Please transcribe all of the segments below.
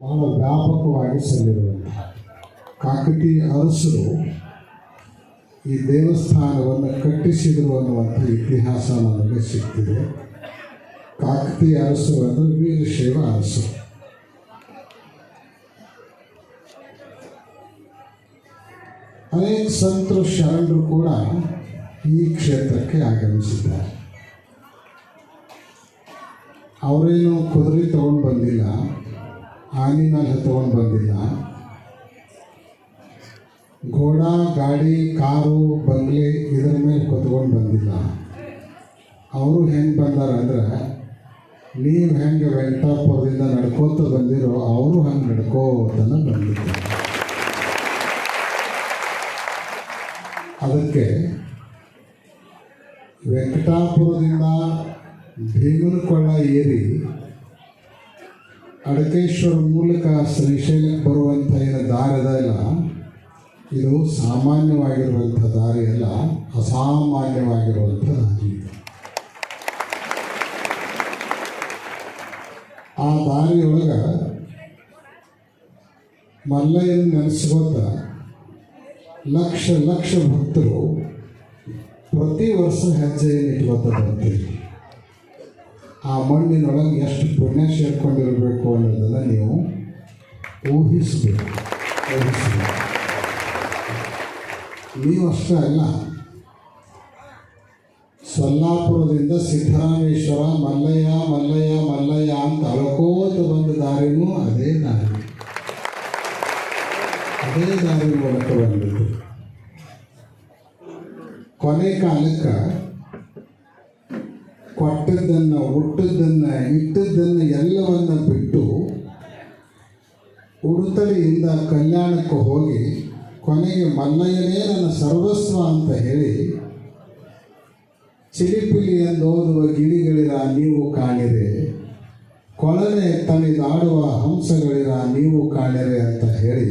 ಬಹಳ ವ್ಯಾಪಕವಾಗಿ ಸಲ್ಲಿರುವಂತಹ ಕಾಕತಿ ಅರಸರು ಈ ದೇವಸ್ಥಾನವನ್ನು ಕಟ್ಟಿಸಿದರು ಅನ್ನುವಂಥ ಇತಿಹಾಸ ನಮಗೆ ಸಿಗ್ತಿದೆ ಕಾಕತಿ ಅರಸರು ಅಂದರೆ ವೀರಶೈವ ಅರಸರು. ಅನೇಕ ಸಂತರು, ಶರಣರು ಕೂಡ ಈ ಕ್ಷೇತ್ರಕ್ಕೆ ಆಗಮಿಸಿದ್ದಾರೆ. ಅವರೇನು ಕುದುರೆ ತಗೊಂಡು ಬಂದಿಲ್ಲ. ಆನೆ ಮೇಲೆ ತಗೊಂಡು ಬಂದಿಲ್ಲ. ಘೋಡ, ಗಾಡಿ, ಕಾರು, ಬಂಗ್ಲೆ ಇದರ ಮೇಲೆ ಕುತ್ಕೊಂಡು ಬಂದಿಲ್ಲ. ಅವರು ಹೆಂಗೆ ಬಂದಾರ ಅಂದರೆ, ನೀವು ಹೆಂಗೆ ವೆಂಕಟಾಪುರದಿಂದ ನಡ್ಕೋತ ಬಂದಿರೋ ಅವರು ಹಂಗೆ ನಡ್ಕೋತನ ಬಂದಿದ್ದ ಅದಕ್ಕೆ ವೆಂಕಟಾಪುರದಿಂದ ಭೀಮನಕೊಳ್ಳ ಏರಿ ಅಡಕೇಶ್ವರ ಮೂಲಕ ಶ್ರೀಶೈಲಕ್ಕೆ ಬರುವಂಥ ಏನು ದಾರದ ಇಲ್ಲ ಇದು ಸಾಮಾನ್ಯವಾಗಿರುವಂಥ ದಾರಿ ಅಲ್ಲ, ಅಸಾಮಾನ್ಯವಾಗಿರುವಂಥ ದಾರಿ. ಆ ದಾರಿಯೊಳಗೆ ಮಲ್ಲಯ್ಯನ ನೆನೆಸುವಂತ ಲಕ್ಷ ಲಕ್ಷ ಭಕ್ತರು ಪ್ರತಿ ವರ್ಷ ಹೆಜ್ಜೆಯನ್ನು ಇಟ್ಕೊತ ಬರ್ತೀವಿ ಆ ಮಣ್ಣಿನೊಳಗೆ ಎಷ್ಟು ಪುಣ್ಯ ಸೇರ್ಕೊಂಡಿರಬೇಕು ಅನ್ನೋದನ್ನು ನೀವು ಊಹಿಸಬೇಕು. ಊಹಿಸಬೇಕು. ನೀವು ಅಷ್ಟೇ ಅಲ್ಲ. ಸೊಲ್ಲಾಪುರದಿಂದ ಸಿದ್ಧರಾಮೇಶ್ವರ, ಮಲ್ಲಯ್ಯ ಮಲ್ಲಯ್ಯ ಮಲ್ಲಯ್ಯ ಅಂತ ಅಳ್ಕೋತ ಬಂದ ದಾರಿನೂ ಅದೇ ದಾರಿ. ಅದೇ ದಾರಿ ಮೂಲಕ ಬಂದಿದ್ದು. ಕೊನೆ ಕಾಲಕ್ಕೆ ಕಲ್ಯಾಣಕ್ಕೆ ಹೋಗಿ ಕೊನೆಗೆ ಮಲ್ಲಯ್ಯನೇ ನನ್ನ ಸರ್ವಸ್ವ ಅಂತ ಹೇಳಿ ಚಿಲಿಪಿಲಿ ಓದುವ ಗಿಳಿಗಳಿರ ನೀವು ಕಾಣಿರೆ, ಕೊಳನೆ ತಣಿದಾಡುವ ಹಂಸಗಳಿರ ನೀವು ಕಾಣಿರೆ ಅಂತ ಹೇಳಿ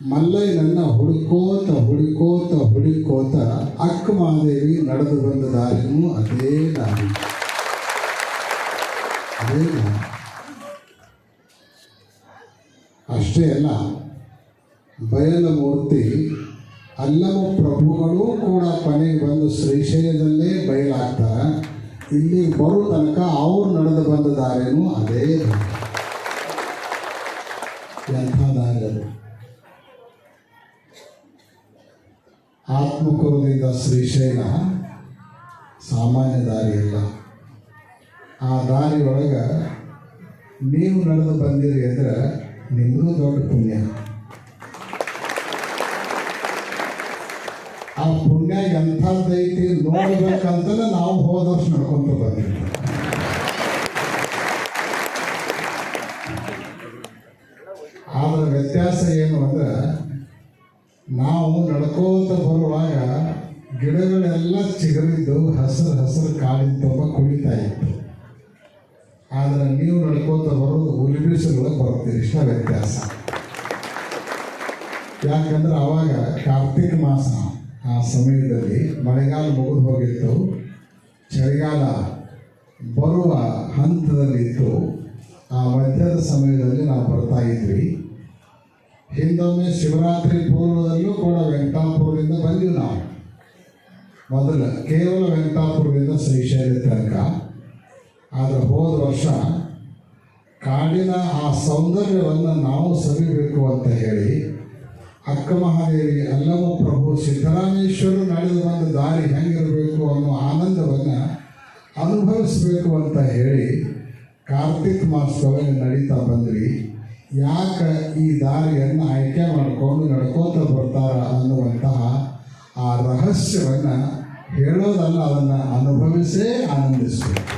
ಮಲ್ಲಯ್ಯನನ್ನ ಹುಡುಕೋತ ಹುಡುಕೋತ ಹುಡುಕೋತ ಅಕ್ಕ ಮಹಾದೇವಿ ನಡೆದು ಬಂದ ದಾರಿನೂ ಅದೇ ದಾರಿ. ಅದೇ ದಾರಿ. ಅಷ್ಟೇ ಅಲ್ಲ ಬಯಲಮೂರ್ತಿ ಅಲ್ಲಮ ಪ್ರಭುಗಳು ಕೂಡ ಕೊನೆಗೆ ಬಂದು ಶ್ರೀಶೈಲದಲ್ಲೇ ಬಯಲಾಗ್ತಾರೆ. ಇಲ್ಲಿ ಬರೋ ತನಕ ಅವ್ರು ನಡೆದು ಬಂದ ದಾರಿನೂ ಅದೇ ಎಂಥ ದಾರಿ ಅದು? ಶ್ರೀಶೈಲ ಸಾಮಾನ್ಯ ದಾರಿ ಅಲ್ಲ. ಆ ದಾರಿ ಒಳಗೆ ನೀವು ನಡೆದು ಬಂದಿರಿ ಅಂದ್ರೆ ನಿಮಗೂ ದೊಡ್ಡ ಪುಣ್ಯ ಆ ಪುಣ್ಯ ಎಂಥದ್ದೈತಿ ನೋಡ್ಬೇಕಂತಲೇ ನಾವು ಹೋದ ವರ್ಷ ನಡ್ಕೊಂತ ಬಂದಿದ್ವಿ ಮಳೆಗಾಲ ಮುಗಿದು ಹೋಗಿತ್ತು. ಚಳಿಗಾಲ ಬರುವ ಹಂತದಲ್ಲಿತ್ತು. ಆ ಮಧ್ಯದ ಸಮಯದಲ್ಲಿ ನಾವು ಬರ್ತಾ ಇದ್ವಿ. ಹಿಂದೊಮ್ಮೆ ಶಿವರಾತ್ರಿ ಪೂರ್ವದಲ್ಲೂ ಕೂಡ ವೆಂಕಟಾಪುರದಿಂದ ಬಂದಿವಿ ನಾವು. ಮೊದಲು ಕೇವಲ ವೆಂಕಟಾಪುರದಿಂದ ಶ್ರೀಶೈಲ ತನಕ. ಆದರೆ ಹೋದ ವರ್ಷ ಕಾಡಿನ ಆ ಸೌಂದರ್ಯವನ್ನು ನಾವು ಸವಿಬೇಕು ಅಂತ ಹೇಳಿ ಅಕ್ಕ ಮಹಾದೇವಿ ಅಲ್ಲಮ ಪ್ರಭು, ಸಿದ್ದರಾಮೇಶ್ವರು ನಡೆದು ಬಂದ ದಾರಿ ಹೆಂಗಿರಬೇಕು ಅನ್ನೋ ಆನಂದವನ್ನು ಅನುಭವಿಸಬೇಕು ಅಂತ ಹೇಳಿ ಕಾರ್ತಿಕ್ ಮಾಸದೊಳಗೆ ನಡೀತಾ ಬಂದ್ರಿ. ಯಾಕೆ ಈ ದಾರಿಯನ್ನು ಆಯ್ಕೆ ಮಾಡಿಕೊಂಡು ನಡ್ಕೋತ ಬರ್ತಾರ ಅನ್ನುವಂತಹ ಆ ರಹಸ್ಯವನ್ನು ಹೇಳೋದಲ್ಲ ಅದನ್ನು ಅನುಭವಿಸೇ ಆನಂದಿಸಬೇಕು.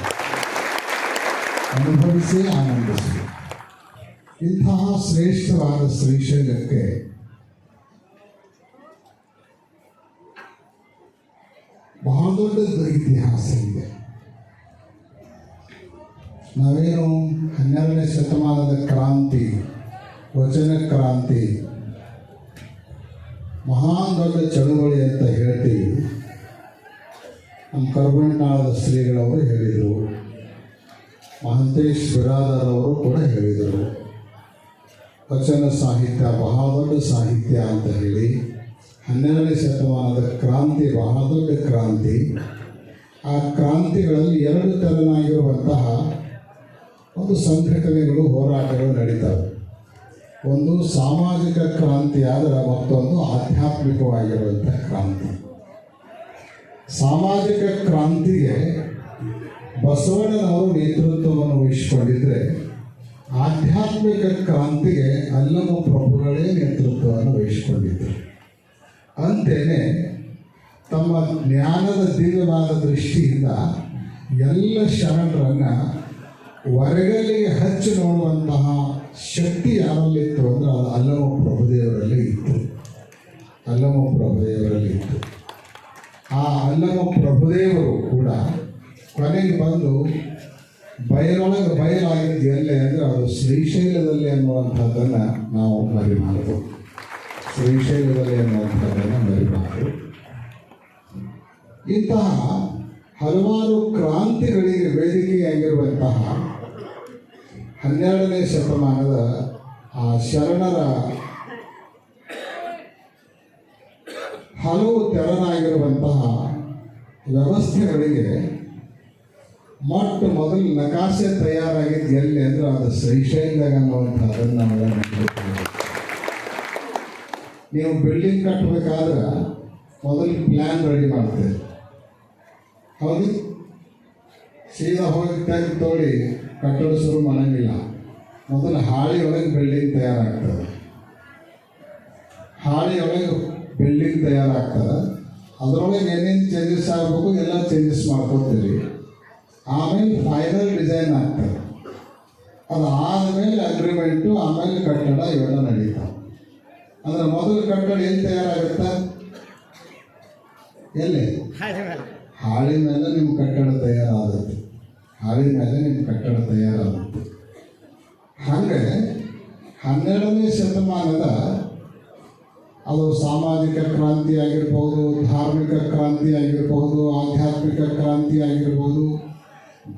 ಅನುಭವಿಸೇ ಆನಂದಿಸಬೇಕು. ಇಂತಹ ಶ್ರೇಷ್ಠವಾದ ಶ್ರೀಶೈಲಕ್ಕೆ ಬಹಳ ದೊಡ್ಡ ಇತಿಹಾಸ ಇದೆ ನಾವೇನು ಹನ್ನೆರಡನೇ ಶತಮಾನದ ಕ್ರಾಂತಿ, ವಚನ ಕ್ರಾಂತಿ, ಮಹಾನ್ ದೊಡ್ಡ ಚಳುವಳಿ ಅಂತ ಹೇಳ್ತೀವಿ. ನಮ್ಮ ಕರ್ಬಣ್ಣಾಳದ ಶ್ರೀಗಳವರು ಹೇಳಿದರು. ಮಹಂತೇಶ್ ಬಿರಾದರವರು ಕೂಡ ಹೇಳಿದರು. ವಚನ ಸಾಹಿತ್ಯ, ಬಹಳ ದೊಡ್ಡ ಸಾಹಿತ್ಯ ಅಂತ ಹೇಳಿ. ಹನ್ನೆರಡನೇ ಶತಮಾನದ ಕ್ರಾಂತಿ ಬಹಳ ದೊಡ್ಡ ಕ್ರಾಂತಿ. ಆ ಕ್ರಾಂತಿಗಳಲ್ಲಿ ಎರಡು ತೆರನಾಗಿರುವಂತಹ ಒಂದು ಸಂಘಟನೆಗಳು, ಹೋರಾಟಗಳು ನಡೀತವೆ. ಒಂದು ಸಾಮಾಜಿಕ ಕ್ರಾಂತಿ, ಆದರೆ ಮತ್ತೊಂದು ಆಧ್ಯಾತ್ಮಿಕವಾಗಿರುವಂಥ ಕ್ರಾಂತಿ. ಸಾಮಾಜಿಕ ಕ್ರಾಂತಿಗೆ ಬಸವಣ್ಣನವರು ನೇತೃತ್ವವನ್ನು ವಹಿಸಿಕೊಂಡಿದ್ದರೆ ಆಧ್ಯಾತ್ಮಿಕ ಕ್ರಾಂತಿಗೆ ಅಲ್ಲಮ ಪ್ರಭುಗಳೇ ನೇತೃತ್ವವನ್ನು ವಹಿಸಿಕೊಂಡಿದ್ದರು ಅಂತೆಯೇ ತಮ್ಮ ಜ್ಞಾನದ ದಿವ್ಯವಾದ ದೃಷ್ಟಿಯಿಂದ ಎಲ್ಲ ಶರಣರನ್ನು ಹೊರಗಲಿಗೆ ಹಚ್ಚಿ ನೋಡುವಂತಹ ಶಕ್ತಿ ಯಾರಲ್ಲಿತ್ತು ಅಂದ್ರೆ ಅದು ಅಲ್ಲಮ ಪ್ರಭುದೇವರಲ್ಲಿ ಇತ್ತು. ಅಲ್ಲಮ ಪ್ರಭುದೇವರಲ್ಲಿ ಇತ್ತು. ಆ ಅಲ್ಲಮ ಪ್ರಭುದೇವರು ಕೂಡ ಕೊನೆಗೆ ಬಂದು ಬಯಲೊಳಗೆ ಬಯಲಾಗಿದ್ದು ಎಲ್ಲೇ ಅಂದರೆ ಅದು ಶ್ರೀಶೈಲದಲ್ಲಿ ಅನ್ನುವಂಥದ್ದನ್ನು ನಾವು ಮರಿಬಾರದು ಶ್ರೀಶೈಲದಲ್ಲಿ ಅನ್ನುವಂಥದ್ದನ್ನು ಮರಿಬಾರದು ಇಂತಹ ಹಲವಾರು ಕ್ರಾಂತಿಗಳಿಗೆ ವೇದಿಕೆಯಾಗಿರುವಂತಹ ಹನ್ನೆರಡನೇ ಶತಮಾನದ ಆ ಶರಣರ ಹಲವು ತೆರನಾಗಿರುವಂತಹ ವ್ಯವಸ್ಥೆಗಳಿಗೆ ಮೊಟ್ಟ ಮೊದಲು ನಕಾಶೆ ತಯಾರಾಗಿದ್ದು ಎಲ್ಲಿ ಅಂದ್ರೆ ಅದು ಶ್ರೀಶೈಲದಾಗ ಅನ್ನುವಂಥದ್ದನ್ನು ನಾವೆಲ್ಲ. ನೀವು ಬಿಲ್ಡಿಂಗ್ ಕಟ್ಟಬೇಕಾದ್ರೆ ಮೊದಲು ಪ್ಲ್ಯಾನ್ ರೆಡಿ ಮಾಡ್ತೇವೆ ಹೌದು? ಸೀದಾ ಹೋಗಿ ತೆಗೆದು ತೋಡಿ ಕಟ್ಟಡ ಶುರು ಮಾಡಂಗಿಲ್ಲ. ಮೊದಲು ಹಾಳಿ ಒಳಗೆ ಬಿಲ್ಡಿಂಗ್ ತಯಾರಾಗ್ತದೆ. ಹಾಳಿ ಒಳಗೆ ಬಿಲ್ಡಿಂಗ್ ತಯಾರಾಗ್ತದೆ. ಅದರೊಳಗೆ ಏನೇನು ಚೇಂಜಸ್ ಆಗಬೇಕು ಎಲ್ಲ ಚೇಂಜಸ್ ಮಾಡ್ಕೋತೀವಿ ಆಮೇಲೆ ಫೈನಲ್ ಡಿಸೈನ್ ಆಗ್ತದೆ. ಅದು ಆದಮೇಲೆ ಅಗ್ರಿಮೆಂಟು ಆಮೇಲೆ ಕಟ್ಟಡ ಇವೆಲ್ಲ ನಡೀತಾವೆ ಅಂದ್ರೆ ಮೊದಲು ಕಟ್ಟಡ ಎಲ್ಲಿ ತಯಾರಾಗುತ್ತ? ಎಲ್ಲಿ? ಹಾಳಿನ ಮೇಲೆ. ನಿಮ್ಮ ಕಟ್ಟಡ ತಯಾರಾಗುತ್ತೆ ಹಾಳಿನ ಮೇಲೆ ನಿಮ್ಮ ಕಟ್ಟಡ ತಯಾರಾಗುತ್ತೆ ಹಾಗೆ ಹನ್ನೆರಡನೇ ಶತಮಾನದ ಅದು ಸಾಮಾಜಿಕ ಕ್ರಾಂತಿ ಆಗಿರ್ಬೋದು ಧಾರ್ಮಿಕ ಕ್ರಾಂತಿ ಆಗಿರಬಹುದು ಆಧ್ಯಾತ್ಮಿಕ ಕ್ರಾಂತಿ ಆಗಿರ್ಬೋದು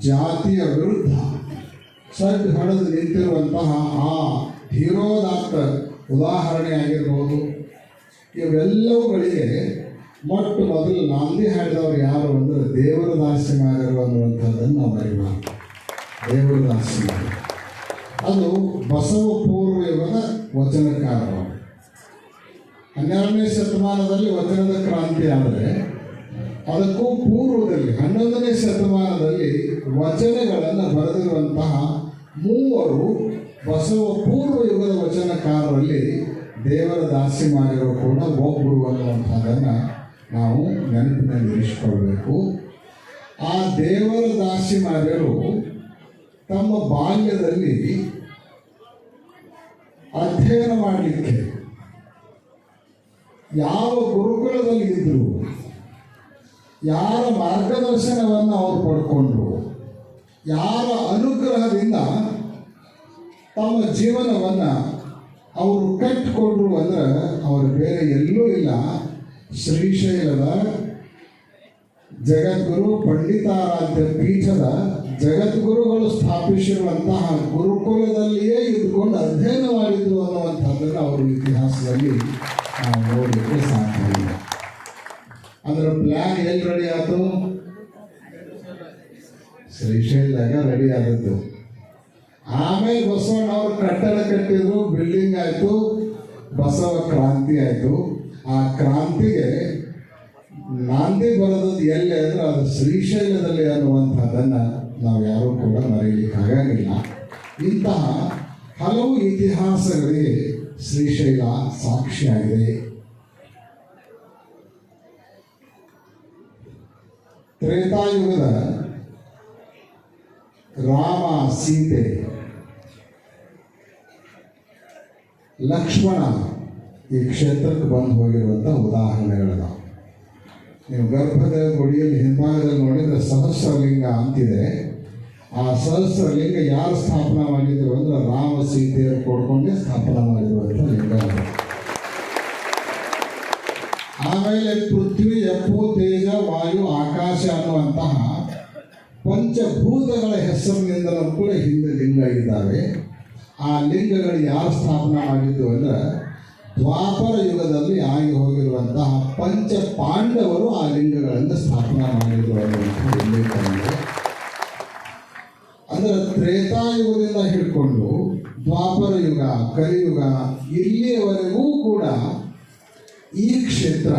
ಜಾತಿಯ ವಿರುದ್ಧ. ಸಡ್ ಹಡೆದು ನಿಂತಿರುವಂತಹ ಆ ಧೀರೋದಾತ್ತ ಉದಾಹರಣೆ ಆಗಿರ್ಬೋದು ಇವೆಲ್ಲವುಗಳಿಗೆ ಮೊಟ್ಟ ಮೊದಲು ನಾಂದಿ ಹಾಡಿದವರು ಯಾರು ಅಂದರೆ ದೇವರ ದಾಸ್ಯಮಾಗರು ಅನ್ನುವಂಥದ್ದನ್ನು ನಾವು ಅರಿಬಾರ್ದು ದೇವರ ದಾಸ್ಯಮಾರ ಅದು ಬಸವ ಪೂರ್ವ ಯುಗದ ವಚನಕಾರರು. ಹನ್ನೆರಡನೇ ಶತಮಾನದಲ್ಲಿ ವಚನದ ಕ್ರಾಂತಿ ಆದರೆ, ಅದಕ್ಕೂ ಪೂರ್ವದಲ್ಲಿ ಹನ್ನೊಂದನೇ ಶತಮಾನದಲ್ಲಿ ವಚನಗಳನ್ನು ಬರೆದಿರುವಂತಹ ಮೂವರು ಬಸವ ಪೂರ್ವ ಯುಗದ ವಚನಕಾರರಲ್ಲಿ ದೇವರ ದಾಸಿ ಮಾಡಿರೋ ಕೂಡ ಒಬ್ಬರು ಅನ್ನುವಂಥದ್ದನ್ನು ನಾವು ನೆನಪಿನಲ್ಲಿ ಇರಿಸಿಕೊಳ್ಬೇಕು ಆ ದೇವರ ದಾಸಿ ಮಾಡಿರು ತಮ್ಮ ಬಾಲ್ಯದಲ್ಲಿ ಅಧ್ಯಯನ ಮಾಡಲಿಕ್ಕೆ ಯಾವ ಗುರುಕುಲದಲ್ಲಿ ಇದ್ದರು ಯಾರ ಮಾರ್ಗದರ್ಶನವನ್ನು ಅವರು ಪಡ್ಕೊಂಡ್ರು, ಯಾರ ಅನುಗ್ರಹದಿಂದ ತಮ್ಮ ಜೀವನವನ್ನು ಅವರು ಕಟ್ಟಿಕೊಂಡ್ರು ಅಂದ್ರೆ ಅವರು ಬೇರೆ ಎಲ್ಲೂ ಇಲ್ಲ. ಶ್ರೀಶೈಲದ ಜಗದ್ಗುರು ಪಂಡಿತಾರಾಧ್ಯ ಪೀಠದ ಜಗದ್ಗುರುಗಳು ಸ್ಥಾಪಿಸಿರುವಂತಹ ಗುರುಕುಲದಲ್ಲಿಯೇ ಇದ್ಕೊಂಡು ಅಧ್ಯಯನ ಮಾಡಿದ್ರು ಅನ್ನುವಂಥದ್ದನ್ನು ಅವರು ಇತಿಹಾಸದಲ್ಲಿ ನಾವು ನೋಡಲಿಕ್ಕೆ ಸಾಧ್ಯವಿಲ್ಲ ಅದರ ಪ್ಲ್ಯಾನ್ ಎಲ್ಲಿ ರೆಡಿ ಆಯಿತು? ಶ್ರೀಶೈಲದಾಗ ರೆಡಿ ಆದದ್ದು. ಆಮೇಲೆ ಬಸವಣ್ಣ ಕಟ್ಟಡ ಕಟ್ಟಿದ್ರು ಬಿಲ್ಡಿಂಗ್ ಆಯಿತು, ಬಸವ ಕ್ರಾಂತಿ ಆಯಿತು. ಆ ಕ್ರಾಂತಿಗೆ ನಾಂದಿ ಬರೋದದ್ದು ಎಲ್ಲಿ ಅಂದ್ರೆ ಅದು ಶ್ರೀಶೈಲದಲ್ಲಿ ಅನ್ನುವಂಥದ್ದನ್ನು ನಾವು ಯಾರೂ ಕೂಡ ಮರೆಯಲಿಕ್ಕೆ ಆಗಾಗಿಲ್ಲ. ಇಂತಹ ಹಲವು ಇತಿಹಾಸಗಳಿಗೆ ಶ್ರೀಶೈಲ ಸಾಕ್ಷಿಯಾಗಿದೆ. ತ್ರೇತಾಯುಗದ ರಾಮ ಸೀತೆ ಲಕ್ಷ್ಮಣ ಈ ಕ್ಷೇತ್ರಕ್ಕೆ ಬಂದು ಹೋಗಿರುವಂಥ ಉದಾಹರಣೆಗಳಿದಾವೆ ನೀವು ಗರ್ಭದ ಗುಡಿಯಲ್ಲಿ ಹಿಂಭಾಗದಲ್ಲಿ ನೋಡಿದರೆ ಸಹಸ್ರಲಿಂಗ ಅಂತಿದೆ. ಆ ಸಹಸ್ರಲಿಂಗ ಯಾರು ಸ್ಥಾಪನಾ ಮಾಡಿದ್ರು ಅಂದ್ರೆ ರಾಮ ಸೀತೆಯರು ಕೊಡ್ಕೊಂಡೇ ಸ್ಥಾಪನಾ ಮಾಡಿರುವಂಥ ಲಿಂಗ ಆಮೇಲೆ ಪೃಥ್ವಿ, ಎಪ್ಪು, ತೇಜ, ವಾಯು, ಆಕಾಶ ಅನ್ನುವಂತಹ ಪಂಚಭೂತಗಳ ಹೆಸರಿನಿಂದಲೂ ಕೂಡ ಹಿಂದೆ ಲಿಂಗ ಇದ್ದಾವೆ. ಆ ಲಿಂಗಗಳು ಯಾರು ಸ್ಥಾಪನೆ ಮಾಡಿದ್ದು ಅಂದ್ರೆ ದ್ವಾಪರ ಯುಗದಲ್ಲಿ ಆಗಿ ಹೋಗಿರುವಂತಹ ಪಂಚ ಪಾಂಡವರು ಆ ಲಿಂಗಗಳನ್ನು ಸ್ಥಾಪನೆ ಮಾಡಿದ್ರು ಅಂದ್ರೆ ತ್ರೇತಾಯುಗದಿಂದ ಹಿಡ್ಕೊಂಡು ದ್ವಾಪರ ಯುಗ, ಕಲಿಯುಗ, ಇಲ್ಲಿಯವರೆಗೂ ಕೂಡ ಈ ಕ್ಷೇತ್ರ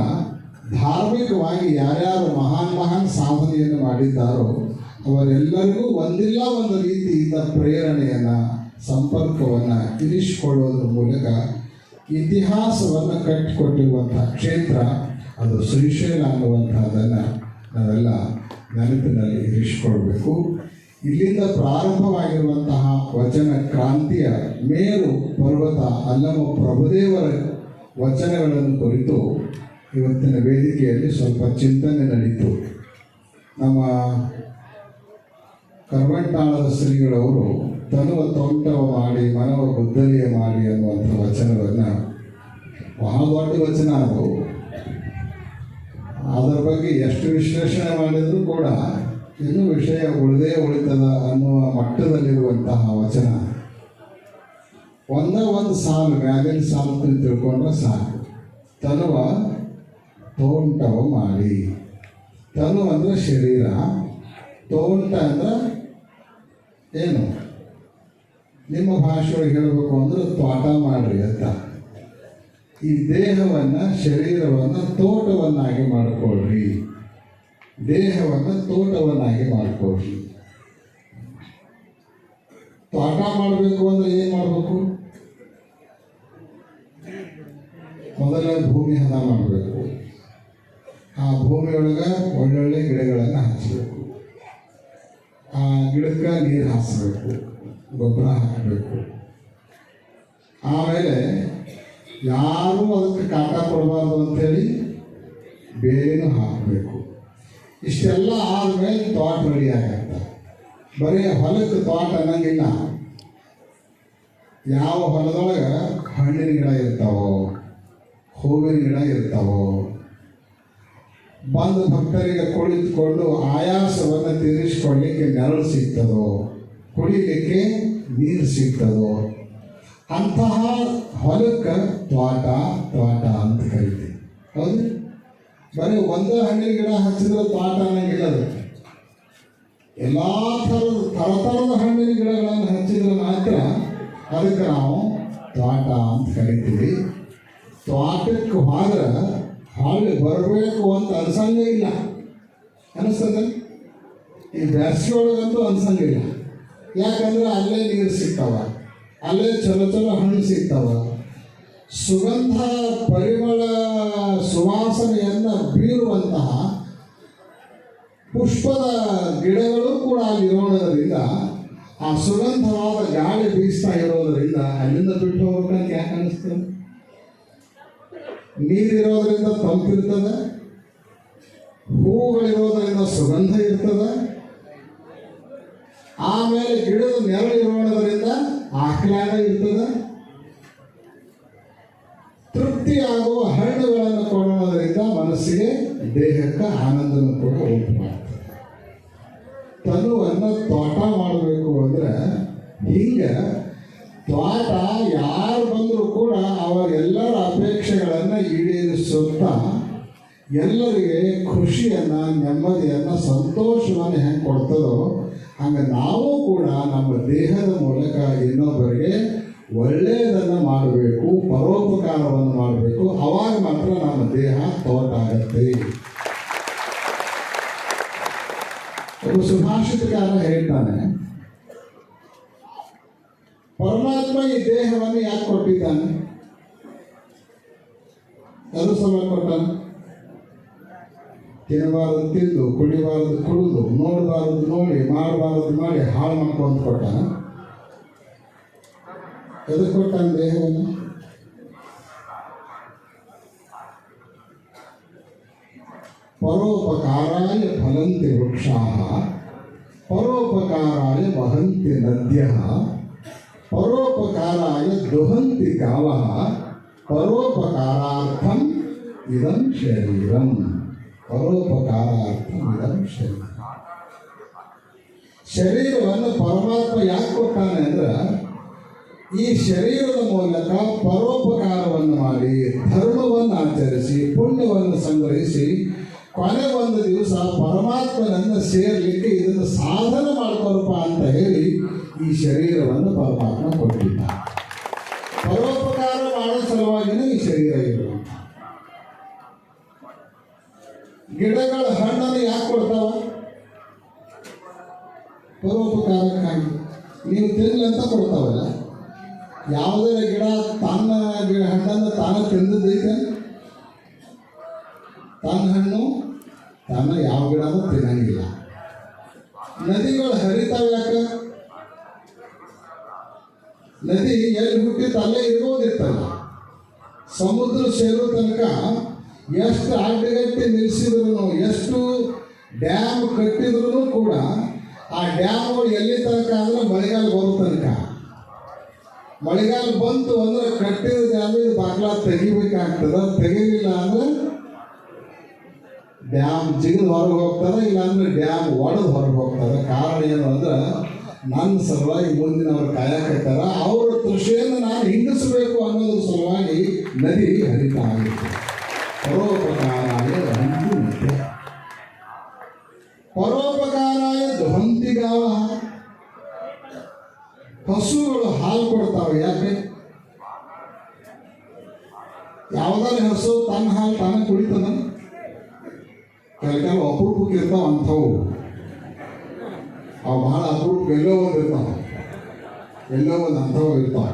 ಧಾರ್ಮಿಕವಾಗಿ ಯಾರ್ಯಾರು ಮಹಾನ್ ಮಹಾನ್ ಸಾಧನೆಯನ್ನು ಮಾಡಿದ್ದಾರೋ ಅವರೆಲ್ಲರಿಗೂ ಒಂದಿಲ್ಲ ಒಂದು ರೀತಿಯಿಂದ ಪ್ರೇರಣೆಯನ್ನ ಸಂಪರ್ಕವನ್ನ ಇರಿಸಿಕೊಳ್ಳೋದ್ರ ಮೂಲಕ ಇತಿಹಾಸವನ್ನು ಕಟ್ಟಿಕೊಟ್ಟಿರುವಂಥ ಕ್ಷೇತ್ರ, ಅದು ಶ್ರೀಶೈಲ ಅನ್ನುವಂಥದ್ದನ್ನು ನಾವೆಲ್ಲ ನೆನಪಿನಲ್ಲಿ ಇರಿಸಿಕೊಳ್ಬೇಕು. ಇಲ್ಲಿಂದ ಪ್ರಾರಂಭವಾಗಿರುವಂತಹ ವಚನ ಕ್ರಾಂತಿಯ ಮೇರು ಪರ್ವತ ಅಲ್ಲಮ ಪ್ರಭುದೇವರ ವಚನಗಳನ್ನು ಕುರಿತು ಇವತ್ತಿನ ವೇದಿಕೆಯಲ್ಲಿ ಸ್ವಲ್ಪ ಚಿಂತನೆ ನಡೀತು. ನಮ್ಮ ಕರ್ಮಂಟಾಳದ ಶ್ರೀಗಳವರು ತನುವ ತೋಟವ ಮಾಡಿ, ಮನವ ಬುದ್ಧಲಿಯ ಮಾಡಿ ಅನ್ನುವಂಥ ವಚನವನ್ನು ಬಹಳ ವಚನ ಅದು. ಅದರ ಬಗ್ಗೆ ಎಷ್ಟು ವಿಶ್ಲೇಷಣೆ ಮಾಡಿದರೂ ಕೂಡ ಇನ್ನೂ ವಿಷಯ ಉಳಿದೇ ಉಳಿತದ ಅನ್ನುವ ಮಟ್ಟದಲ್ಲಿರುವಂತಹ ವಚನ. ಒಂದೇ ಒಂದು ಸಾಲು, ಮ್ಯಾಗಿನ ಸಾಲು ತಿಳ್ಕೊಂಡ್ರೆ ಸಾಕು. ತನುವ ತೋಂಟವ ಮಾಡಿ. ತನು ಅಂದರೆ ಶರೀರ. ತೋಂಟ ಅಂದ್ರೆ ಏನು? ನಿಮ್ಮ ಭಾಷೆಯೊಳಗೆ ಹೇಳಬೇಕು ಅಂದ್ರೆ ತೋಟ ಮಾಡ್ರಿ ಅಂತ. ಈ ದೇಹವನ್ನ, ಶರೀರವನ್ನ ತೋಟವನ್ನಾಗಿ ಮಾಡಿಕೊಳ್ಳ್ರಿ ದೇಹವನ್ನ ತೋಟವನ್ನಾಗಿ ಮಾಡಿಕೊಳ್ಳ್ರಿ ತೋಟ ಮಾಡಬೇಕು ಅಂದ್ರೆ ಏನು ಮಾಡಬೇಕು? ಮೊದಲ ಭೂಮಿ ಹದ ಮಾಡಬೇಕು. ಆ ಭೂಮಿಯೊಳಗೆ ಒಳ್ಳೊಳ್ಳೆ ಗಿಡಗಳನ್ನು ಹಚ್ಚಬೇಕು ಆ ಗಿಡಕ್ಕೆ ನೀರು ಹಾಸಬೇಕು. ಗೊಬ್ಬರ ಹಾಕಬೇಕು ಆಮೇಲೆ ಯಾರೂ ಅದಕ್ಕೆ ಕಾಟ ಕೊಡಬಾರ್ದು ಅಂತೇಳಿ ಬೇರೇನು ಹಾಕಬೇಕು. ಇಷ್ಟೆಲ್ಲ ಆದಮೇಲೆ ತೋಟ ರೆಡಿ ಆಗತ್ತೆ. ಬರೀ ಹೊಲಕ್ಕೆ ತೋಟ ಅನ್ನಂಗಿಲ್ಲ. ಯಾವ ಹೊಲದೊಳಗೆ ಹಣ್ಣಿನ ಗಿಡ ಇರ್ತಾವೋ, ಹೂವಿನ ಗಿಡ ಇರ್ತಾವೋ, ಬಂದು ಭಕ್ತರಿಗೆ ಕುಳಿತುಕೊಂಡು ಆಯಾಸವನ್ನು ತೀರಿಸಿಕೊಳ್ಳಿಕ್ಕೆ ನೆರಳು ಸಿಗ್ತದೋ ಕುಡಿಲಿಕ್ಕೆ ನೀರು ಸಿಗ್ತದೋ? ಅಂತಹ ಹೊಲಕ್ಕೆ ತ್ವಾಟ ತ್ವಾಟ ಅಂತ ಕರಿತೀವಿ. ಹೌದು ಬರೀ ಒಂದೇ ಹಣ್ಣಿನ ಗಿಡ ಹಚ್ಚಿದ್ರೆ ತ್ವಾಟ ಅನ್ನಂಗಿಲ್ಲ ಅದು. ಎಲ್ಲ ಥರದ, ಥರಥರದ ಹಣ್ಣಿನ ಗಿಡಗಳನ್ನು ಹಚ್ಚಿದ್ರೆ ಮಾತ್ರ ಅದಕ್ಕೆ ನಾವು ತ್ವಾಟ ಅಂತ ಕರಿತೀವಿ. ತ್ವಾಟಕ್ಕೆ ಹೋದ್ರೆ ಹಾಳು ಬರಬೇಕು ಅಂತ ಅನ್ಸಂಗೇ ಇಲ್ಲ. ಅನಿಸ್ತದೆ? ಈ ಬ್ಯಾಸ್ಗೆ ಒಳಗಂತೂ ಅನ್ಸಂಗಿಲ್ಲ ಯಾಕಂದ್ರೆ ಅಲ್ಲೇ ನೀರು ಸಿಗ್ತಾವ. ಅಲ್ಲೇ ಚಲೋ ಚಲೋ ಹಣ್ಣು ಸಿಗ್ತಾವ. ಸುಗಂಧ ಪರಿಮಳ ಸುವಾಸನೆಯನ್ನು ಬೀರುವಂತಹ ಪುಷ್ಪದ ಗಿಡಗಳು ಕೂಡ ಅಲ್ಲಿ ಇರೋದ್ರಿಂದ, ಆ ಸುಗಂಧವಾದ ಗಾಳಿ ಬೀಸ್ತಾ ಇರೋದರಿಂದ ಅಲ್ಲಿಂದ ಬಿಟ್ಟು ಹೋಗ್ಬೇಕಂತ ಯಾಕೆ ಅನಿಸ್ತದೆ? ನೀರಿರೋದರಿಂದ ತಂಪಿರ್ತದೆ, ಹೂಗಳಿರೋದರಿಂದ ಸುಗಂಧ ಇರ್ತದೆ ಆಮೇಲೆ ಗಿಡದ ನೆರಳು ಇರೋಣದ್ರಿಂದ ಆಹ್ಲಾದ ಇರ್ತದ. ತೃಪ್ತಿ ಆಗುವ ಹಣ್ಣುಗಳನ್ನು ಕೊಡೋದ್ರಿಂದ ಮನಸ್ಸಿಗೆ ದೇಹಕ್ಕೆ ಆನಂದನ ಕೂಡ ಉಂಟು ಮಾಡ್ತದೆ. ತನುವನ್ನು ತೋಟ ಮಾಡಬೇಕು ಅಂದ್ರೆ ಹಿಂಗೆ ತ್ವಾಟ ಯಾರು ಬಂದರೂ ಕೂಡ ಅವರೆಲ್ಲರ ಅಪೇಕ್ಷೆಗಳನ್ನು ಈಡೇರಿಸುತ್ತಾ ಎಲ್ಲರಿಗೆ ಖುಷಿಯನ್ನು, ನೆಮ್ಮದಿಯನ್ನು, ಸಂತೋಷವನ್ನು ಹೆಂಗೆ ಕೊಡ್ತದೋ ಹಂಗೆ ನಾವು ಕೂಡ ನಮ್ಮ ದೇಹದ ಮೂಲಕ ಇನ್ನೊಬ್ಬರಿಗೆ ಒಳ್ಳೆಯದನ್ನು ಮಾಡಬೇಕು, ಪರೋಪಕಾರವನ್ನು ಮಾಡಬೇಕು, ಅವಾಗ ಮಾತ್ರ ನಮ್ಮ ದೇಹ ತೋಟಾಗತ್ತೆ ಒಬ್ಬ ಸುಭಾಷಿತಕಾರ ಹೇಳ್ತಾನೆ, ಪರಮಾತ್ಮ ಈ ದೇಹವನ್ನು ಯಾಕೆ ಕೊಟ್ಟಿದ್ದಾನೆ? ಅದು ಸಮ ಕೊಟ್ಟಾನೆ ತಿನ್ನಬಾರದು ತಿಂದು, ಕುಡಿಬಾರದು ಕುಡಿದು, ನೋಡಬಾರದು ನೋಡಿ ಮಾಡಬಾರದು ಮಾಡಿ ಹಾಳು ಮಾಡ್ಕೊಂಡು ಕೊಟ್ಟಾನ ಎದಕ್ಕೆ ಕೊಟ್ಟಾನ ದೇಹವನ್ನು? ಪರೋಪಕಾರಾಯ ಫಲಂತಿ ವೃಕ್ಷಾ ಪರೋಪಕಾರಾಯ ವಹಂತಿ ನದ್ಯ, ಪರೋಪಕಾರಾಯ ದುಹಂತಿ ಗಾವ, ಪರೋಪಕಾರಾರ್ಥಂ ಇದಂ ಶರೀರಂ. ಪರೋಪಕಾರಾರ್ಥಂ ಇದಂ ಶರೀರ. ಶರೀರವನ್ನು ಪರಮಾತ್ಮ ಯಾಕೆ ಕೊಟ್ಟಾನೆ ಅಂದ್ರೆ, ಈ ಶರೀರದ ಮೂಲಕ ಪರೋಪಕಾರವನ್ನು ಮಾಡಿ, ಧರ್ಮವನ್ನು ಆಚರಿಸಿ, ಪುಣ್ಯವನ್ನು ಸಂಗ್ರಹಿಸಿ, ಕೊನೆ ಒಂದು ದಿವಸ ಪರಮಾತ್ಮನನ್ನು ಸೇರಲಿಕ್ಕೆ ಇದನ್ನು ಸಾಧನೆ ಮಾಡ್ಕೊಳಪ್ಪ ಅಂತ ಹೇಳಿ ಈ ಶರೀರವನ್ನು ಪರಮಾತ್ಮ ಕೊಟ್ಟಿದ್ದ ಪರೋಪಕಾರ ಮಾಡೋ ಸಲುವಾಗಿನೇ ಈ ಶರೀರ ಇರುವಂತ ಗಿಡಗಳ ಹಣ್ಣನ್ನು ಯಾಕೆ ಕೊಡ್ತಾವ? ಪರೋಪಕಾರಕ್ಕಾಗಿ. ನೀವು ತಿನ್ಲಿ ಅಂತ ಕೊಡ್ತಾವಲ್ಲ? ಯಾವುದೇ ಗಿಡ ತನ್ನ ಹಣ್ಣನ್ನು ತಾನು ತಿಂದದೈತೆ ತನ್ನ ಹಣ್ಣು ತಾನ ಯಾವ ಗಿಡನೂ ತಿನ್ನಂಗಿಲ್ಲ. ನದಿಗಳು ಹರಿತಾವ ಯಾಕೆ? ನದಿ ಎಲ್ಲಿ ಹುಟ್ಟಿತ್ತು ಅಲ್ಲೇ ಇರೋದಿರ್ತಲ್ಲ ಸಮುದ್ರ ಸೇರೋ ತನಕ ಎಷ್ಟು ಅಡ್ಡಗಟ್ಟಿ ನಿಲ್ಲಿಸಿದ್ರು ಎಷ್ಟು ಡ್ಯಾಮ್ ಕಟ್ಟಿದ್ರು ಕೂಡ ಆ ಡ್ಯಾಮ್ಗಳು ಎಲ್ಲಿ ತನಕ ಅಂದ್ರೆ ಮಳೆಗಾಲ ಬರೋ ತನಕ. ಮಳೆಗಾಲ ಬಂತು ಅಂದ್ರೆ ಕಟ್ಟಿದ ಅಂದ್ರೆ ಬಾಗ್ಲ ತೆಗಿಬೇಕಾಗ್ತದ ತೆಗಿಲಿಲ್ಲ ಅಂದ್ರೆ ಡ್ಯಾಮ್ ಜಿಗಿದು ಹೊರಗೆ ಹೋಗ್ತದೆ, ಇಲ್ಲಾಂದ್ರೆ ಡ್ಯಾಮ್ ಒಡೆದು ಹೊರಗೆ ಹೋಗ್ತದೆ. ಕಾರಣ ಏನು ಅಂದ್ರೆ ನನ್ನ ಸಲುವಾಗಿ ಮುಂದಿನ ಅವ್ರು ಕಾಯಕತ್ತಾರ ಅವರ ಕೃಷಿಯನ್ನು ನಾನು ಹಿಂಗಿಸಬೇಕು ಅನ್ನೋದ್ರ ಸಲುವಾಗಿ ನದಿ ಹರಿತಾ ಆಗಿತ್ತು ಪರೋಪಕಾರಾಯ ಧ್ವಂತಿಗಾವ ಹಸುಗಳು ಹಾಲು ಕೊಡ್ತಾವೆ ಯಾಕೆ ಯಾವ್ದಾರ ಹಸು ತನ್ನ ಹಾಲು ತಾನ ಕುಡಿತದ ಕೆಲ ಕೆಲವು ಅಪರೂಪಕ್ಕೆ ಇರ್ತಾವ ಅಂಥವು. ಅವು ಬಹಳ ಅಪರೂಪ ಎಲ್ಲೋ ಒಂದು ಇರ್ತಾವ. ಎಲ್ಲೋ ಒಂದು ಅಂಥವು ಇರ್ತಾವ.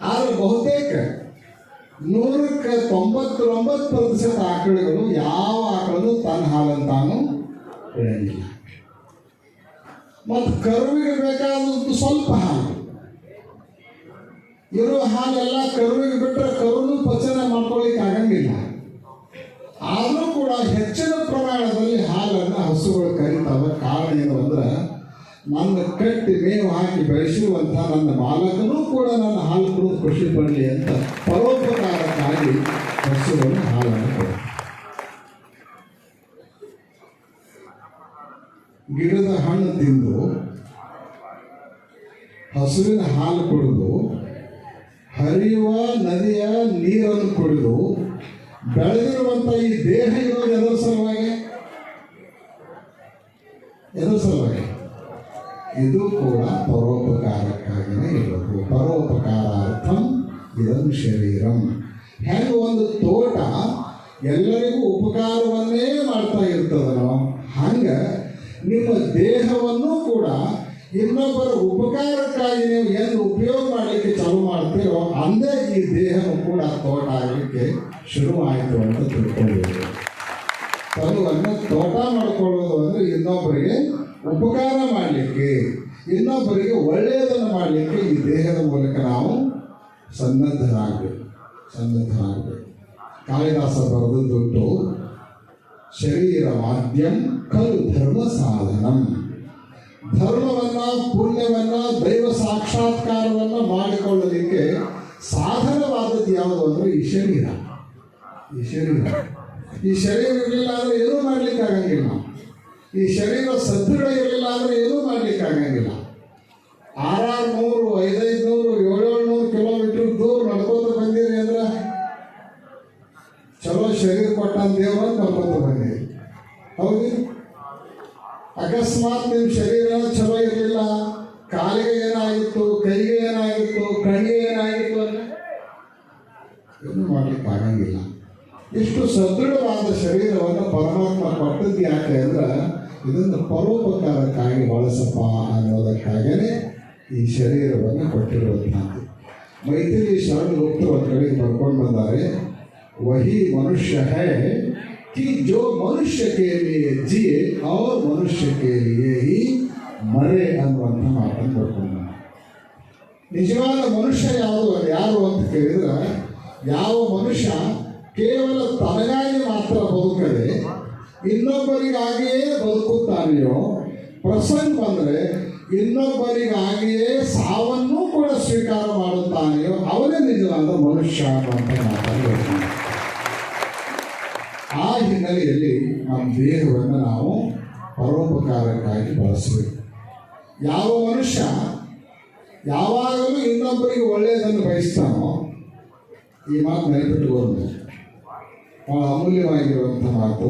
ಆದ್ರೆ ಬಹುತೇಕ ನೂರಕ್ಕೆ ತೊಂಬತ್ತೊಂಬತ್ತು ಪ್ರತಿಶತ ಆಕಳುಗಳು ಯಾವ ಆಕಳನ್ನು ತನ್ನ ಹಾಲನ್ನು ತಾನು ಮತ್ತು ಕರುವಿಗೆ ಬೇಕಾದದ್ದು ಸ್ವಲ್ಪ ಹಾಲು. ಇರೋ ಹಾಲೆಲ್ಲ ಕರುವಿಗೆ ಬಿಟ್ಟರೆ ಕರುನು ಪಚನ ಮಾಡ್ಕೊಳ್ಳಿಕ್ಕೆ ಆಗಂಗಿಲ್ಲ. ಆದರೂ ಕೂಡ ಹೆಚ್ಚಿನ ಪ್ರಮಾಣದಲ್ಲಿ ಹಾಲನ್ನು ಹಸುಗಳು ಕರಿತಾವೆ. ಕಾರಣ ಏನು ಅಂದ್ರೆ, ನನ್ನ ಕಟ್ಟಿ ಮೇವು ಹಾಕಿ ಬೆಳೆಸಿರುವಂಥ ನನ್ನ ಬಾಲಕನೂ ಕೂಡ ನನ್ನ ಹಾಲು ಕುಡಿದು ಖುಷಿ ಪಡಲಿ ಅಂತ ಹಸುಗಳು ಹಾಲನ್ನು ಕೊಡ್ತಾರೆ ಗಿಡದ ಹಣ್ಣು ತಿಂದು ಹಸುವಿನ ಹಾಲು ಕುಡಿದು, ಹರಿಯುವ ನದಿಯ ನೀರನ್ನು ಕುಡಿದು ಬೆಳೆದಿರುವಂಥ ಈ ದೇಹ ಇರೋದು ಎದುರ ಸಲುವಾಗಿ? ಎದುರು ಸಲುವಾಗಿ? ಇದು ಕೂಡ ಪರೋಪಕಾರಕ್ಕಾಗಿಯೇ ಇರಬೇಕು ಪರೋಪಕಾರಾರ್ಥಂ ಇದನ್ನು ಶರೀರಂ. ಹೆಂಗ ಒಂದು ತೋಟ, ಎಲ್ಲರಿಗೂ ಉಪಕಾರವನ್ನೇ ಮಾಡ್ತಾ ಇರ್ತದನೋ ಹಂಗ ನಿಮ್ಮ ದೇಹವನ್ನು ಕೂಡ ಇನ್ನೊಬ್ಬರ ಉಪಕಾರಕ್ಕಾಗಿ ನೀವು ಏನು ಉಪಯೋಗ ಮಾಡಲಿಕ್ಕೆ ಚಾಲು ಮಾಡ್ತೀರೋ ಅಂದೇ ಈ ದೇಹವು ಕೂಡ ತೋಟ ಆಗಲಿಕ್ಕೆ ಶುರುವಾಯಿತು ಅಂತ ತಿಳ್ಕೊಳ್ಬೇಕು ತನುವನ್ನು ತೋಟ ಮಾಡ್ಕೊಳ್ಳೋದು ಅಂದರೆ ಇನ್ನೊಬ್ಬರಿಗೆ ಉಪಕಾರ ಮಾಡಲಿಕ್ಕೆ, ಇನ್ನೊಬ್ಬರಿಗೆ ಒಳ್ಳೆಯದನ್ನು ಮಾಡಲಿಕ್ಕೆ ಈ ದೇಹದ ಮೂಲಕ ನಾವು ಸನ್ನದ್ಧರಾಗಬೇಕು. ಕಾಳಿದಾಸ ಬರೆದದ್ದುಂಟು ಶರೀರ ಮಾಧ್ಯಂ ಕಲು ಧರ್ಮ ಸಾಧನಂ. ಧರ್ಮವನ್ನ, ಪುಣ್ಯವನ್ನ, ದೈವ ಸಾಕ್ಷಾತ್ಕಾರವನ್ನ ಮಾಡಿಕೊಳ್ಳಲಿಕ್ಕೆ ಸಾಧನವಾದದ್ದು ಯಾವುದು ಅಂದ್ರೆ ಈ ಶರೀರ. ಈ ಶರೀರ. ಈ ಶರೀರ ಇರಲಿಲ್ಲ ಅಂದ್ರೆ ಏನೂ ಮಾಡ್ಲಿಕ್ಕೆ ಆಗಂಗಿಲ್ಲ. ಈ ಶರೀರ ಸದೃಢ ಇರಲಿಲ್ಲ ಅಂದ್ರೆ ಏನೂ ಮಾಡ್ಲಿಕ್ಕೆ ಆಗಂಗಿಲ್ಲ. ಆರಾರು ನೂರು ಐದೈದು ನೂರು ಏಳೇಳು ನೂರು ಕಿಲೋಮೀಟರ್ ದೂರ ನಡ್ಕೋತ ಬಂದಿರಿ ಅಂದ್ರೆ ಚಲೋ ಶರೀರ ಕೊಟ್ಟ ದೇವರನ್ನು ನಡ್ಕೋತ ಬಂದಿರಿ ಹೌದು? ಅಕಸ್ಮಾತ್ ನಿಮ್ಮ ಶರೀರ ಚಲೋ ಇರಲಿಲ್ಲ, ಕಾಲಿಗೆ ಏನಾಗಿತ್ತು, ಕೈಗೆ ಏನಾಗಿತ್ತು ಕಣ್ಣಿಗೆ ಏನಾಗಿತ್ತು ಅಂದರೆ ಏನು ಮಾಡ್ಲಿಕ್ಕೆ ಆಗಂಗಿಲ್ಲ. ಇಷ್ಟು ಸದೃಢವಾದ ಶರೀರವನ್ನು ಪರಮಾತ್ಮ ಕೊಟ್ಟದ್ದು ಯಾಕೆ ಅಂದ್ರೆ ಇದನ್ನು ಪರೋಪಕಾರಕ್ಕಾಗಿ ಬಳಸಪ್ಪ ಅನ್ನೋದಕ್ಕಾಗೇ ಈ ಶರೀರವನ್ನು ಕೊಟ್ಟಿರುವಂಥದ್ದು. ಮೈತ್ರಿ ಶರಣ ಗುಪ್ತರು ಒಂದು ಕಡೆಗೆ ಬರ್ಕೊಂಡು ಬಂದ್ದಾರೆ ವಹಿ ಮನುಷ್ಯ ಹೈ कि जो मनुष्य के लिए जिए और मनुष्य के लिए ही ಮರೆ ಅನ್ನುವಂಥ ಮಾತನ್ನು ಬರ್ಕೊಂಡು ನಿಜವಾದ ಮನುಷ್ಯ ಯಾವುದು ಯಾರು ಅಂತ ಕೇಳಿದ್ರೆ ಯಾವ ಮನುಷ್ಯ ಕೇವಲ ತನಗಾಗಿ ಮಾತ್ರ ಬದುಕದೆ ಇನ್ನೊಬ್ಬರಿಗಾಗಿಯೇ ಬದುಕುತ್ತಾನೆಯೋ ಪ್ರಸಂಗ ಬಂದರೆ ಇನ್ನೊಬ್ಬರಿಗಾಗಿಯೇ ಸಾವನ್ನೂ ಕೂಡ ಸ್ವೀಕಾರ ಮಾಡುತ್ತಾನೆಯೋ ಅವನೇ ನಿಜವಾದ ಮನುಷ್ಯ ಅನ್ನುವಂಥ ಮಾತನ್ನು ಹೇಳ್ತಾನೆ ಆ ಹಿನ್ನೆಲೆಯಲ್ಲಿ ನಮ್ಮ ದೇಹವನ್ನು ನಾವು ಪರೋಪಕಾರಕ್ಕಾಗಿ ಬಳಸಬೇಕು. ಯಾವ ಮನುಷ್ಯ ಯಾವಾಗಲೂ ಇನ್ನೊಬ್ಬರಿಗೆ ಒಳ್ಳೆಯದನ್ನು ಬಯಸ್ತಾನೋ ಈ ಮಾತು ನೆನಪಿಟ್ಟುಕೊಂಡು ಬಹಳ ಅಮೂಲ್ಯವಾಗಿರುವಂಥ ಮಾತು.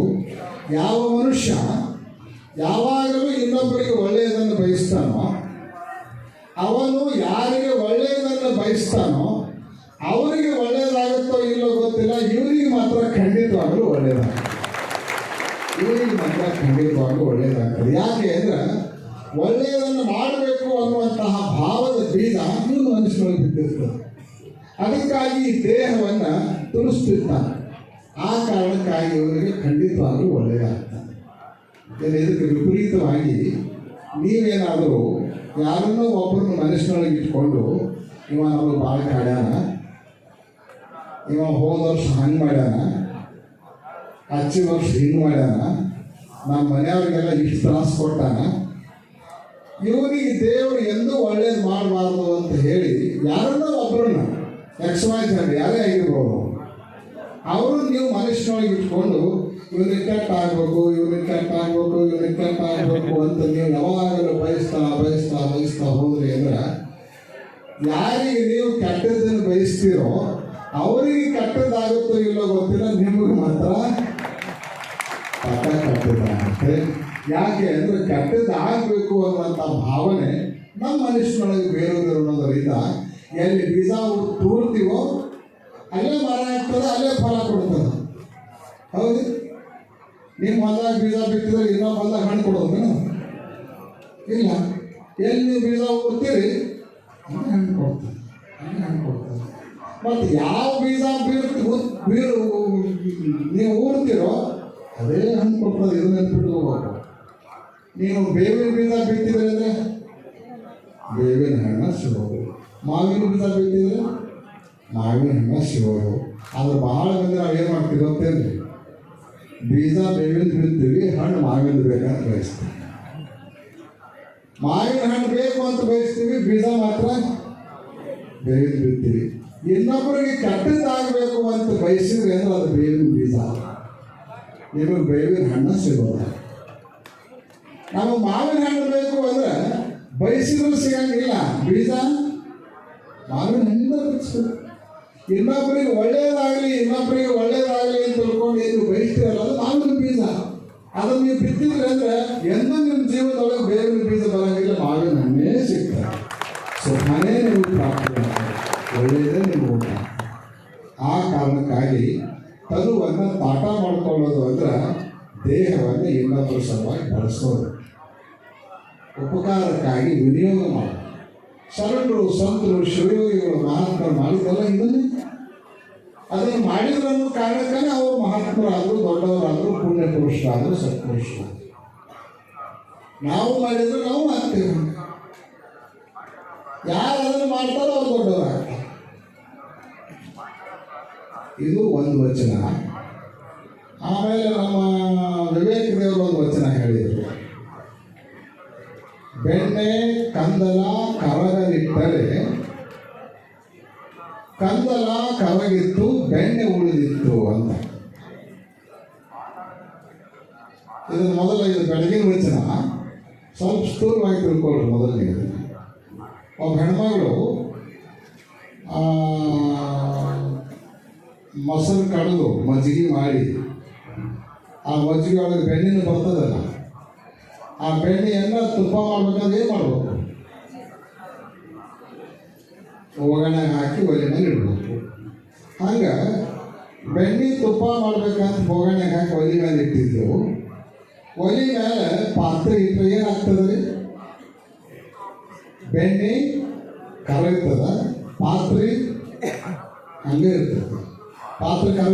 ಯಾವ ಮನುಷ್ಯ ಯಾವಾಗಲೂ ಇನ್ನೊಬ್ಬರಿಗೆ ಒಳ್ಳೆಯದನ್ನು ಬಯಸ್ತಾನೋ, ಅವನು ಯಾರಿಗೆ ಒಳ್ಳೆಯದನ್ನು ಬಯಸ್ತಾನೋ ಅವರಿಗೆ ಒಳ್ಳೆಯದಾಗುತ್ತೋ ಇಲ್ಲೋ ಗೊತ್ತಿಲ್ಲ, ಇವರಿಗೆ ಮಾತ್ರ ಖಂಡಿತವಾಗಲೂ ಒಳ್ಳೆಯದಾಗುತ್ತೆ ಇವರಿಗೆ ಮಾತ್ರ ಖಂಡಿತವಾಗ್ಲೂ ಒಳ್ಳೆಯದಾಗ್ತದೆ ಯಾಕೆ ಅಂದ್ರೆ ಒಳ್ಳೆಯದನ್ನು ಮಾಡಬೇಕು ಅನ್ನುವಂತಹ ಭಾವದ ಬೀಜ ಇವನು ಮನುಷ್ಯನೊಳಗೆ ಬಿದ್ದಿರ್ತದೆ. ಅದಕ್ಕಾಗಿ ಈ ದೇಹವನ್ನು ತುಳಿಸ್ತಿರ್ತಾನೆ ಆ ಕಾರಣಕ್ಕಾಗಿ ಅವರಿಗೆ ಖಂಡಿತವಾಗ್ಲೂ ಒಳ್ಳೆಯದಾಗ್ತದೆ ಇನ್ನು ಇದಕ್ಕೆ ವಿಪರೀತವಾಗಿ ನೀವೇನಾದರೂ ಯಾರನ್ನೋ ಒಬ್ಬರನ್ನು ಮನಸ್ಸಿನೊಳಗೆ ಇಟ್ಕೊಂಡು, ಇವ ನಮಗೆ ಭಾಳ ಕಾಡ್ಯಾನ ಇವ ಹೋದ ವರ್ಷ ಹಂಗೆ ಮಾಡ್ಯಾನ? ಹಚ್ಚಿ ವರ್ಷ ಹಿಂಗೆ ಮಾಡ್ಯಾನ? ನಮ್ಮ ಮನೆಯವ್ರಿಗೆಲ್ಲ ಇಷ್ಟು ತ್ರಾಸ ಕೊಟ್ಟಾನ? ಇವನಿಗೆ ದೇವರು ಎಂದೂ ಒಳ್ಳೇದು ಮಾಡಬಾರ್ದು ಅಂತ ಹೇಳಿ ಯಾರನ್ನೋ ಒಬ್ಬರನ್ನ ಎಕ್ಸ್ ವೈ ಜಡ್ ಯಾರೇ ಆಗಿರ್ಬೋದು ಅವರು ನೀವು ಮನುಷ್ಯನೊಳಗೆ ಇಟ್ಕೊಂಡು ಇವ್ರಿಗೆ ಕೆಟ್ಟ ಆಗ್ಬೇಕು ಇವ್ರಿಗೆ ಕೆಟ್ಟ ಆಗ್ಬೇಕು ಇವ್ರಿಗೆ ಕೆಟ್ಟ ಆಗ್ಬೇಕು ಅಂತ ನೀವು ಯಾವಾಗಲೂ ಬಯಸ್ತಾ ಬಯಸ್ತಾ ಬಯಸ್ತಾ ಹೋದ್ರಿ ಅಂದ್ರೆ ಯಾರಿಗೆ ನೀವು ಕೆಟ್ಟದನ್ನು ಬಯಸ್ತೀರೋ ಅವರಿಗೆ ಕಟ್ಟದಾಗುತ್ತೋ ಇಲ್ಲೋ ಗೊತ್ತಿಲ್ಲ, ನಿಮಗೆ ಮಾತ್ರ ಪಟ ಕಟ್ಟದಾಗುತ್ತೆ ಯಾಕೆ ಅಂದ್ರೆ ಕೆಟ್ಟದ್ದು ಆಗಬೇಕು ಅನ್ನುವಂಥ ಭಾವನೆ ನಮ್ಮ ಮನುಷ್ಯನೊಳಗೆ ಅನ್ನೋದರಿಂದ ಎಲ್ಲಿ ಬೀಜ ತೂರ್ತೀವೋ, ಅಲ್ಲೇ ಮರ ಆಗ್ತದೆ, ಅಲ್ಲೇ ಫಲ ಕೊಡ್ತದೆ. ಹೌದು? ನಿಮ್ಮ ಹೊಲದಾಗ ಬೀಜ ಬಿತ್ತಿದ್ರೆ ಇನ್ನೊಬ್ಬ ಹೊಲದಾಗ ಹಣ್ಣು ಕೊಡೋದೇನು ಇಲ್ಲ. ಎಲ್ಲಿ ನೀವು ಬೀಜ ಕೊಡ್ತೀರಿ ಹಣ್ಣು ಕೊಡ್ತದೆ ಹಣ್ಣು ಕೊಡ್ತದೆ ಮತ್ತು ಯಾವ ಬೀಜ ಬೀರ್ ಬೀರು ನೀವು ಊರ್ತಿರೋ ಅದೇ ಹಣ್ಣು ಕೊಟ್ಟರೆ ಇದು ನೆನ್ಪಿಟ್ಟು ಹೋಗ್ಬೇಕು ನೀವು ಬೇವಿನ ಬೀಜ ಬಿತ್ತಿದ್ರೆ ಅಂದರೆ? ಬೇವಿನ ಹಣ್ಣ ಸಿಗೋದು ಮಾವಿನ ಬೀಜ ಬಿತ್ತಿದ್ರೆ? ಮಾವಿನ ಹಣ್ಣು ಸಿಗೋದು ಆದ್ರೆ ಬಹಳ ಮಂದಿ ನಾವು ಏನು ಮಾಡ್ತೀವಿ ಗೊತ್ತೇನ್ರಿ? ಬೀಜ ಬೇವಿನ ಬೀಳ್ತೀವಿ ಹಣ್ಣು ಮಾವಿನ ಬೇಕಂತ ಬಯಸ್ತೀವಿ. ಮಾವಿನ ಹಣ್ಣು ಬೇಕು ಅಂತ ಬಯಸ್ತೀವಿ, ಬೀಜ ಮಾತ್ರ ಬೇವಿನ ಬಿಡ್ತೀವಿ. ಇನ್ನೊಬ್ಬರಿಗೆ ಕೆಟ್ಟದ್ದಾಗಬೇಕು ಅಂತ ಬಯಸಿದ್ರೆ ಅಂದ್ರೆ ಅದು ಬೇವಿನ ಬೀಜ ನಿಮಗೆ ಬೇವಿನ ಹಣ್ಣು ಸಿಗೋದು ನಮಗೆ ಮಾವಿನ ಹಣ್ಣು ಬೇಕು ಅಂದ್ರೆ ಬಯಸಿದ್ರು ಸಿಗಂಗಿಲ್ಲ ಬೀಜ ಮಾವಿನ ಹಣ್ಣಿಂದ ಬಿಡಿಸ್ಬೇಕು ಇನ್ನೊಬ್ಬರಿಗೆ ಒಳ್ಳೆಯದಾಗಲಿ ಇನ್ನೊಬ್ಬರಿಗೆ ಒಳ್ಳೆಯದಾಗಲಿ ಅಂತ ತಿಳ್ಕೊಂಡು ಏನು ಬಯಸ್ತೀರಲ್ಲ ಅದು ಮಾವಿನ ಬೀಜ ಅದನ್ನು ನೀವು ಬಿತ್ತಿದ್ರೆ ಅಂದ್ರೆ ಎಂದೂ ನಿಮ್ಮ ಜೀವನದೊಳಗೆ ಬೇವಿನ ಬೀಜ ಬರಂಗಿಲ್ಲ ಮಾವಿನ ಹಣ್ಣೇ ಸಿಗ್ತದೆ ಸೊ ಮನೆ ನಿಮಗೆ ಪ್ರಾಪ್ತಿ ಆಗ್ತದೆ. ಒಳ್ಳೆಯದೇ ನಿಮ್ಮ ಊಟ. ಆ ಕಾರಣಕ್ಕಾಗಿ ತನುವನ್ನು ಪಾಠ ಮಾಡ್ಕೊಳ್ಳೋದು ಅಂದ್ರೆ ದೇಹವನ್ನು ಇನ್ನೊಬ್ಬರ ಸಲುವಾಗಿ ಬಳಸೋದು ಉಪಕಾರಕ್ಕಾಗಿ ವಿನಿಯೋಗ ಮಾಡೋದು. ಶರಣರು, ಸಂತರು ಶಿವಯೋಗಿಗಳು ಮಹಾತ್ಮರು ಮಾಡಿದಲ್ಲ ಇದನ್ನೇ. ಅದನ್ನು ಮಾಡಿದ್ರು ಅನ್ನೋ ಕಾರಣಕ್ಕೇ ಅವರು ಮಹಾತ್ಮರಾದರು, ದೊಡ್ಡವರಾದರು ಪುಣ್ಯ ಪುರುಷರಾದರು ಸತ್ಪುರುಷರಾದರು. ನಾವು ಮಾಡಿದ್ರೆ ನಾವು ಆಗ್ತೇವೆ ಯಾರು ಅದನ್ನು ಮಾಡ್ತಾರೋ ಅವ್ರು ದೊಡ್ಡವರಾಗ್ತಾರೆ. ಇದು ಒಂದು ವಚನ. ಆಮೇಲೆ ನಮ್ಮ ವಿವೇಕ ದೇವರು ಒಂದು ವಚನ ಹೇಳಿದರು. ಬೆಣ್ಣೆ ಕಂದಲ ಕರಗಲಿಟ್ಟರೆ, ಕಂದಲ ಕರಗಿತ್ತು, ಬೆಣ್ಣೆ ಉಳಿದಿತ್ತು ಅಂತ. ಇದು ಮೊದಲ ಇದು ಬೆಳಗಿನ ವಚನ. ಸ್ವಲ್ಪ ಸ್ಥೂಲವಾಗಿ ತಿಳ್ಕೊಳ್ರಿ ಮೊದಲನೇ ಒಬ್ಬ ಹೆಣ್ಮಗಳು ಮೊಸರು ಕಡಿದು ಮಜ್ಜಿಗೆ ಮಾಡಿ, ಆ ಮಜ್ಜಿಗೆ ಒಳಗೆ ಬೆಣ್ಣೆನು ಬರ್ತದಲ್ಲ, ಆ ಬೆಣ್ಣೆಯನ್ನು ತುಪ್ಪ ಮಾಡ್ಬೇಕಾದ್ರೆ ಏನು ಮಾಡ್ಬೇಕು. ಒಗ್ಗರಣೆ ಹಾಕಿ ಒಲೆ ಮೇಲೆ ಇಡಬೇಕು. ಹಂಗೆ ಬೆಣ್ಣೆ ತುಪ್ಪ ಮಾಡ್ಬೇಕಂತ ಒಗ್ಗರಣೆ ಹಾಕಿ ಒಲೆ ಮೇಲೆ ಇಟ್ಟಿದ್ದೆವು ಒಲೆ ಮೇಲೆ ಪಾತ್ರೆ ಇಟ್ಟರೆ ಏನಾಗ್ತದೆ ರೀ ಬೆಣ್ಣೆ ಕರಗ್ತದ, ಪಾತ್ರೆ ಹಂಗೆ ಇರ್ತದೆ. ಪಾತ್ರೆ ಕರ